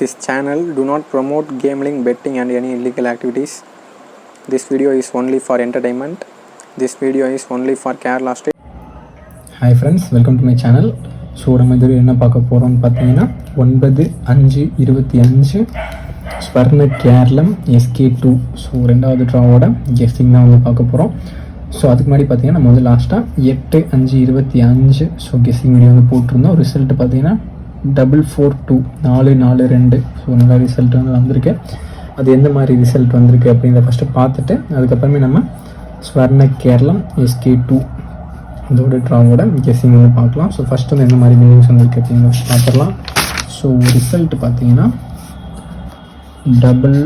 This channel do not promote gambling, betting and any illegal activities. This video is only for entertainment. This video is only for Kerala State. Hi friends welcome to my channel so நம்ம இதில் என்ன பார்க்க போகிறோம்னு பார்த்தீங்கன்னா ஒன்பது அஞ்சு இருபத்தி அஞ்சு Swarna Keralam SK two so ரெண்டாவது ட்ராவோட கெஸ்டிங் தான் வந்து பார்க்க போகிறோம் ஸோ அதுக்கு முன்னாடி பார்த்தீங்கன்னா நம்ம வந்து லாஸ்ட்டாக எட்டு அஞ்சு இருபத்தி அஞ்சு ஸோ கெஸ்டிங் வீடியோ வந்து போட்டிருந்தோம் ரிசல்ட் பார்த்தீங்கன்னா டபுள் ஃபோர் டூ நாலு நாலு ரெண்டு. ஸோ நல்ல ரிசல்ட் வந்து வந்திருக்கு. அது எந்த மாதிரி ரிசல்ட் வந்திருக்கு அப்படின்றத ஃபஸ்ட்டு பார்த்துட்டு அதுக்கப்புறமே நம்ம ஸ்வர்ண கேரளம் எஸ்கே டூ இதோட ட்ராவோட கெஸ்ஸிங் வந்து பார்க்கலாம். ஸோ ஃபஸ்ட் வந்து எந்த மாதிரி மீனிங்ஸ் வந்திருக்கு அப்படின்னு பார்த்துடலாம். ஸோ ரிசல்ட் பார்த்தீங்கன்னா double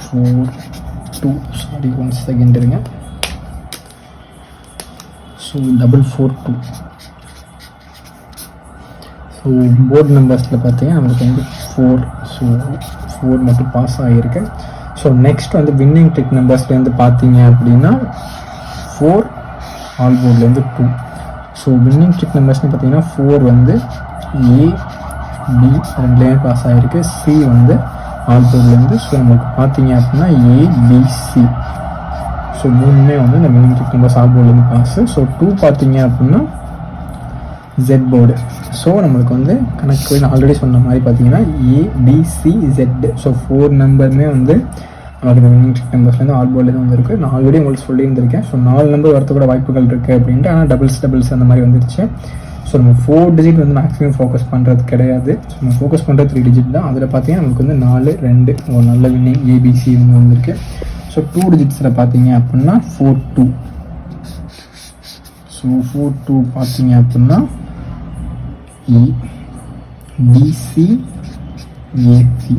four two sorry one second இருங்க. So double four two board நம்பர்ஸில் பார்த்தீங்கன்னா நம்மளுக்கு வந்து ஃபோர் ஸோ ஃபோர் மட்டும் பாஸ் ஆகியிருக்கு ஸோ நெக்ஸ்ட் வந்து வின்னிங் ட்ரிக் நம்பர்ஸ்லேருந்து பார்த்தீங்க அப்படின்னா ஃபோர் ஆல் போர்ட்லேருந்து டூ ஸோ வின்னிங் ட்ரிக் நம்பர்ஸ்னு பார்த்தீங்கன்னா ஃபோர் வந்து ஏ பி ரெண்டுலேயுமே பாஸ் ஆகிருக்கு சி வந்து ஆல் போர்ட்லேருந்து ஸோ நமக்கு பார்த்தீங்க அப்படின்னா ஏ பி சி ஸோ மூணுமே வந்து இந்த வின்னிங் ட்ரிக் நம்பர்ஸ் ஆல் போர்ட்லேருந்து பாஸ் ஸோ டூ பார்த்தீங்க அப்படின்னா ஜெட் போர்டு ஸோ நம்மளுக்கு வந்து கணக்கு நான் ஆல்ரெடி சொன்ன மாதிரி பார்த்தீங்கன்னா A B C Z so four நம்பருமே வந்து நமக்கு இந்த வின்னிங் நம்பர்ஸ்லேருந்து ஆல் போர்ட்லேருந்து வந்திருக்கு. நான் ஆல்ரெடி உங்களுக்கு சொல்லியிருந்திருக்கேன். ஸோ நாலு நம்பர் வரத்துக்கூட வாய்ப்புகள் இருக்குது அப்படின்ட்டு. ஆனால் டபுள்ஸ் டபுள்ஸ் அந்த மாதிரி வந்துருச்சு. ஸோ நம்ம ஃபோர் டிஜிட் வந்து மேக்ஸிமம் ஃபோக்கஸ் பண்ணுறது கிடையாது. ஸோ நம்ம ஃபோக்கஸ் பண்ணுறது த்ரீ டிஜிட் தான். அதில் பார்த்தீங்கன்னா நமக்கு வந்து நாலு ரெண்டு ஒரு நல்ல வின்னிங் ஏபிசி வந்து வந்திருக்கு. ஸோ டூ டிஜிட்ஸில் பார்த்தீங்க அப்படின்னா four two so four two பார்த்தீங்க அப்படின்னா E BC AC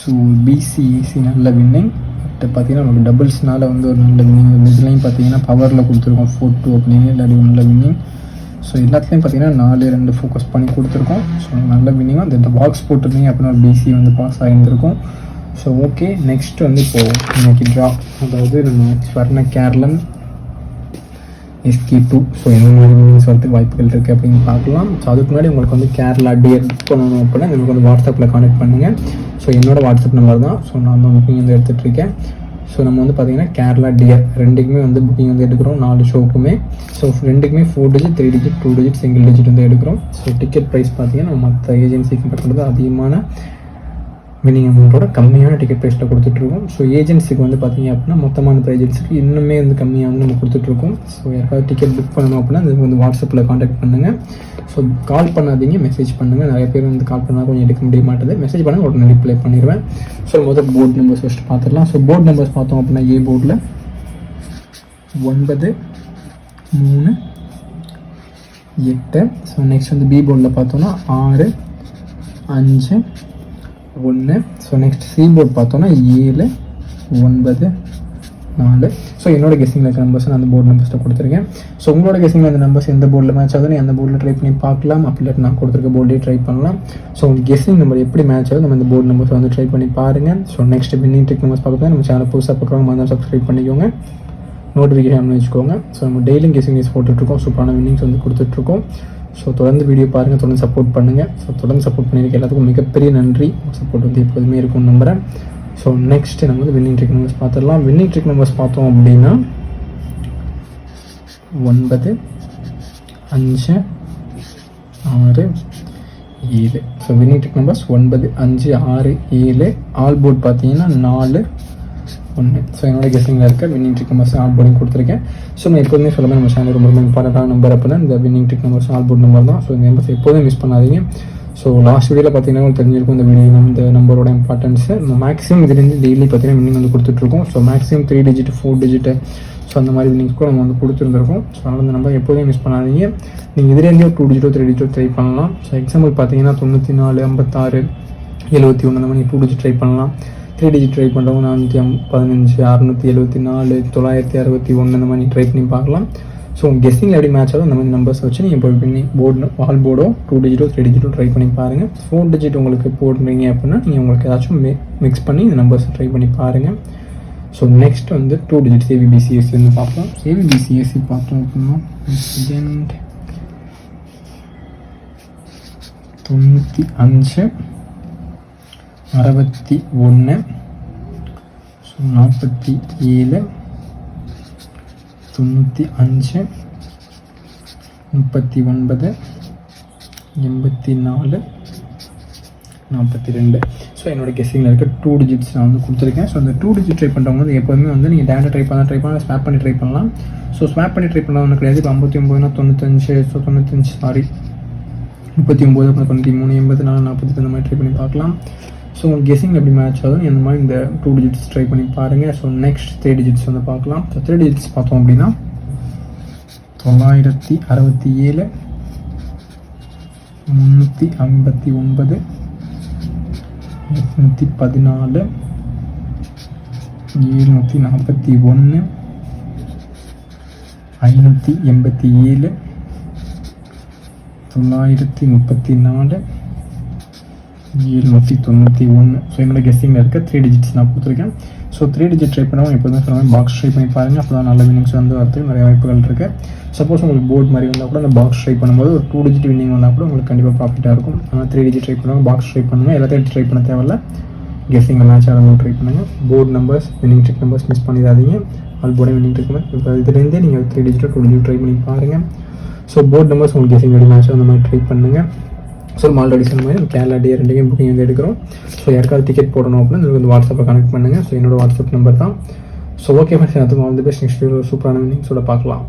so BC AC நல்ல வின்னிங் பட் பார்த்தீங்கன்னா நமக்கு டபுள்ஸ்னால வந்து ஒரு நல்ல வின்னிங் இதுலேயும் பார்த்தீங்கன்னா பவரில் கொடுத்துருக்கோம் ஃபோர் டூ அப்படின்னு. இல்லாட்டி நல்ல வின்னிங் ஸோ எல்லாத்துலேயும் பார்த்தீங்கன்னா நாலு ரெண்டு ஃபோக்கஸ் பண்ணி கொடுத்துருக்கோம். ஸோ நல்ல வின்னிங் அந்த இந்த பாக்ஸ் போட்டிருந்தீங்க அப்படின்னா ஒரு பிசி வந்து பாஸ் ஆகியிருந்திருக்கும் ஸோ ஓகே நெக்ஸ்ட் வந்து இப்போது இன்னைக்கு ட்ரா அதாவது நம்ம Swarna Keralam SK two so எந்த மாதிரி மீனிங்ஸ் வரதுக்கு வாய்ப்புகள் இருக்குது அப்படின்னு பார்க்கலாம். ஸோ அதுக்கு முன்னாடி உங்களுக்கு வந்து கேரளா டியர் பண்ணணும் அப்படின்னா எனக்கு வந்து வாட்ஸ்அப்பில் கான்டெக்ட் பண்ணுங்கள் ஸோ என்னோட வாட்ஸ்அப் நம்பர் தான். ஸோ நான் வந்து புக்கிங் வந்து எடுத்துகிட்ருக்கேன் ஸோ நம்ம வந்து பார்த்தீங்கன்னா கேரளா டியர் ரெண்டுக்குமே வந்து புக்கிங் வந்து எடுக்கிறோம். நாலு ஷோக்குமே ஸோ ரெண்டுக்குமே four digit three digit two digit single digit வந்து எடுக்கிறோம். ஸோ டிக்கெட் ப்ரைஸ் பார்த்தீங்கன்னா நம்ம மற்ற ஏஜென்சிக்கு கம்பேர் பண்ணுறது அதிகமான வினிங் அமௌண்ட்டோட கம்மியான டிக்கெட் ப்ரைஸில் கொடுத்துட்ருக்கோம். ஸோ ஏஜென்சிக்கு வந்து பார்த்தீங்க அப்படின்னா மொத்தமான ஏஜென்சிக்கு இன்னுமே வந்து கம்மியாக வந்து நம்ம கொடுத்துட்ருக்கோம். ஸோ யாருக்காவது டிக்கெட் புக் பண்ணணும் அப்படின்னா அது வந்து வாட்ஸ்அப்பில் காண்டாக்ட் பண்ணுங்கள் ஸோ கால் பண்ணாதீங்க மெசேஜ் பண்ணுங்கள் நிறைய பேர் வந்து கால் பண்ணால் கொஞ்சம் எடுக்க முடிய மாட்டேது. மெசேஜ் பண்ணுங்கள் உடனே ரிப்ளை பண்ணிடுவேன் ஸோ முதல் போர்டு நம்பர்ஸ் ஃபஸ்ட்டு பார்த்துடலாம் ஸோ போர்டு நம்பர்ஸ் பார்த்தோம் அப்படின்னா ஏ போர்டில் ஒன்பது மூணு எட்டு. ஸோ நெக்ஸ்ட் வந்து பி போர்டில் பார்த்தோன்னா ஆறு அஞ்சு ஒன்று ஸோ நெக்ஸ்ட் சி போர்ட் பார்த்தோன்னா ஏழு ஒன்பது நாலு. ஸோ என்னோட கெஸிங்கில் இருக்க நம்பர்ஸ் நான் அந்த போர்டு நம்பர்ஸில் கொடுத்துருக்கேன். ஸோ உங்களோட கெஸிங்கில் அந்த நம்பர்ஸ் எந்த போர்டில் மேட்ச் ஆகுதுன்னு அந்த போர்டில் ட்ரை பண்ணி பார்க்கலாம். அப்படி இல்லை நான் கொடுத்துருக்க போர்டே ட்ரை பண்ணலாம். ஸோ உங்களுக்கு கெஸிங் நம்பர் எப்படி மேட்ச் ஆகுது நம்ம இந்த போர்டு நம்பர்ஸ் வந்து ட்ரை பண்ணி பாருங்கள் so next winning trick numbers பார்க்க நம்ம சேனல் புதுசாக பார்க்குறவங்க மாதிரி சப்ஸ்கிரைப் பண்ணிக்கோங்க. நோட்டிஃபிகேஷன் வச்சுக்கோங்க. ஸோ நம்ம டெய்லியும் கெஸிங் நியூஸ் போட்டுட்ருக்கோம் சூப்பரான வின்னிங்ஸ் வந்து கொடுத்துட்ருக்கோம் ஸோ தொடர்ந்து வீடியோ பாருங்கள் தொடர்ந்து சப்போர்ட் பண்ணுங்கள் ஸோ தொடர்ந்து சப்போர்ட் பண்ணியிருக்க எல்லாத்துக்கும் மிகப்பெரிய நன்றி. சப்போர்ட் வந்து எப்போதுமே இருக்கும்னு நம்புகிறேன் ஸோ நெக்ஸ்ட் நம்ம வந்து வின்னிங் ட்ரிக் நம்பர்ஸ் பார்த்துடலாம். வின்னிங் ட்ரிக் நம்பர்ஸ் பார்த்தோம் அப்படின்னா ஒன்பது அஞ்சு ஆறு ஏழு. ஸோ வின்னிங் ட்ரிக் நம்பர்ஸ் ஒன்பது அஞ்சு ஆறு ஏழு. ஆல் போர்ட் பார்த்தீங்கன்னா நாலு ஒன்று ஸோ என்னோட கெஸ்டிங்கில் இருக்க winning trick numbers all boarding கொடுத்துருக்கேன். ஸோ நான் எப்போதுமே சொல்லுங்கள் நம்ம சேனல் ரொம்ப ரொம்ப இம்பார்ட்டண்டான நம்பர் அப்படின்னா இந்த winning trick numbers all board number தான். ஸோ இந்த நம்பர்ஸ் எப்போதும் மிஸ் பண்ணாதீங்க. ஸோ லாஸ்ட் வீடியோவில் பார்த்தீங்கன்னா உங்களுக்கு தெரிஞ்சிருக்கும் இந்த வீடியோ இந்த நம்பரோட இம்பார்ட்டன்ஸு நம்ம மேக்ஸிமம் இதுலேருந்து டெய்லி பார்த்தீங்கன்னா வின்னிங் வந்து கொடுத்துட்ருக்கோம். So maximum three digit four digit so அந்த மாதிரி வின்னிங்ஸ் கூட நம்ம வந்து கொடுத்துருந்துருக்கோம். ஸோ அதனால் இந்த நம்பர் எப்போதும் மிஸ் பண்ணாதீங்க. நீங்கள் இதுலேருந்தே டூ டிஜிட்டோ த்ரீ டிஜிட்டோ ட்ரை பண்ணலாம். ஸோ எக்ஸாம்பிள் பார்த்தீங்கன்னா தொண்ணூற்றி நாலு ஐம்பத்தாறு எழுபத்தி ஒன்று அந்த மாதிரி டூ டிஜிட் ட்ரை பண்ணலாம். த்ரீ டிஜிட் ட்ரை பண்ணுறவங்க நானூற்றி அம் பதினஞ்சு அறுநூற்றி எழுபத்தி நாலு தொள்ளாயிரத்தி அறுபத்தி ஒன்று அந்த மாதிரி ட்ரை பண்ணி பார்க்கலாம். ஸோ கெஸ்ஸிங்கில் கெஸ்டிங்கில் எப்படி மேட்ச் ஆகும் அந்த மாதிரி நம்பர்ஸ் வச்சு நீங்கள் இப்போ பண்ணி போர்டு வால் போர்டோ டூ டிஜிட்டோ த்ரீ டிஜிட்டோ ட்ரை பண்ணி பாருங்கள் ஃபோர் டிஜிட் உங்களுக்கு போடுறீங்க அப்படின்னா நீங்கள் உங்களுக்கு ஏதாச்சும் மிக்ஸ் பண்ணி இந்த நம்பர்ஸ் ட்ரை பண்ணி பாருங்கள் ஸோ நெக்ஸ்ட் வந்து டூ டிஜிட் சிபிபிசிஎஸ்சி வந்து பார்ப்போம் சிபிபிசிஎஸ்சி பார்த்தோம் அப்படின்னா தொண்ணூற்றி அஞ்சு. அறுபத்தி ஒன்று ஸோ நாற்பத்தி ஏழு தொண்ணூற்றி அஞ்சு முப்பத்தி ஒன்பது எண்பத்தி நாலு நாற்பத்தி ரெண்டு. ஸோ என்னோடய கெஸ்ஸிங்கில் இருக்க டூ டிஜிட்ஸ் நான் வந்து கொடுத்துருக்கேன். ஸோ அந்த டூ டிஜிட் ட்ரை பண்ணுறவங்க வந்து எப்போதுமே வந்து நீங்கள் டேட்டா ட்ரை பண்ணலாம் ட்ரை பண்ணலாம் ஸ்வாப் பண்ணி ட்ரை பண்ணலாம். ஸோ ஸ்வாப் பண்ணி ட்ரை பண்ணலாம் கிடையாது. இப்போ ஐம்பத்தி ஒம்பதுனா தொண்ணூத்தஞ்சு ஸோ தொண்ணூத்தஞ்சு சாரி முப்பத்தி ஒம்பது அப்புறம் தொண்ணூற்றி மூணு எண்பத்தி நாலு நாற்பத்தி அந்த மாதிரி ட்ரை பண்ணி பார்க்கலாம். ஸோ உங்களுக்கு கெஸ்ஸிங் எப்படி மேட்ச் ஆகுதுன்னு இந்த மாதிரி இந்த டூ டிஜிட்ஸ் ட்ரை பண்ணி பாருங்கள் ஸோ நெக்ஸ்ட் த்ரீ டிஜிட்ஸ் வந்து பார்க்கலாம். ஸோ த்ரீ டிஜிட்ஸ் பார்த்தோம் அப்படின்னா தொள்ளாயிரத்தி அறுபத்தி ஏழு முந்நூற்றி ஐம்பத்தி ஒன்பது எட்நூற்றி பதினாலு எழுநூற்றி நாற்பத்தி ஒன்று ஐநூற்றி எண்பத்தி ஏழு தொள்ளாயிரத்தி முப்பத்தி நாலு எழுநூற்றி தொண்ணூற்றி ஒன்று ஸோ என்னோட கெஸ்ஸிங்கில் இருக்க. த்ரீ டிஜிட்ஸ் நான் கொடுத்துருக்கேன். ஸோ த்ரீ டிஜிட் ட்ரை பண்ணவும் எப்போதுமே சொன்ன பாக்ஸ் ட்ரை பண்ணி பாருங்கள் அப்போ தான் நல்ல வின்னிங்ஸ் வந்து வரதுக்கு நிறைய வாய்ப்புகள் இருக்குது சப்போஸ் உங்களுக்கு போர்ட் மாதிரி வந்தால் கூட அந்த பாக்ஸ் ட்ரை பண்ணும்போது ஒரு டூ டிஜிட் வின்னிங் வந்தால் கூட உங்களுக்கு கண்டிப்பாக ப்ராஃபிட்டாக இருக்கும். ஆனால் த்ரீ டிஜிட் ட்ரை பண்ணுவாங்க பாக்ஸ் ட்ரை பண்ணுங்கள் எல்லாத்தையும் ட்ரை பண்ண தேவையில்ல. கெஸ்ஸிங் மேட்ச் ஆகிறவங்க ட்ரை பண்ணுங்கள் board numbers winning trick numbers miss பண்ணிடாதீங்க. ஆல் போர்டே வின்னிங் ட்ரிக் இப்போ இதுலேருந்தே நீங்கள் த்ரீ டிஜிட்டோ டூ டிஜிட் ட்ரை பண்ணி பாருங்கள் ஸோ போர்ட் நம்பர்ஸ் உங்களுக்கு கெஸ்ஸிங் மேட்ச் அந்த மாதிரி ட்ரை பண்ணுங்கள் ஸோ ஆல்ரெடி சொன்ன மாதிரி நம்ம கேரளா டே ரெண்டு புக்கிங் வந்து எடுக்கிறோம். ஸோ யாருக்காவது டிக்கெட் போடணும் அப்படின்னா உங்களுக்கு வந்து வாட்ஸ்அப்பில் கனெக்ட் பண்ணுங்கள் ஸோ என்னோட வாட்ஸ்அப் நம்பர் தான். ஸோ ஓகே ஃப்ரெண்ட்ஸ் எல்லாத்துக்கும் all the best next video சூப்பரான மீனிங்ஸோட பார்க்கலாம்.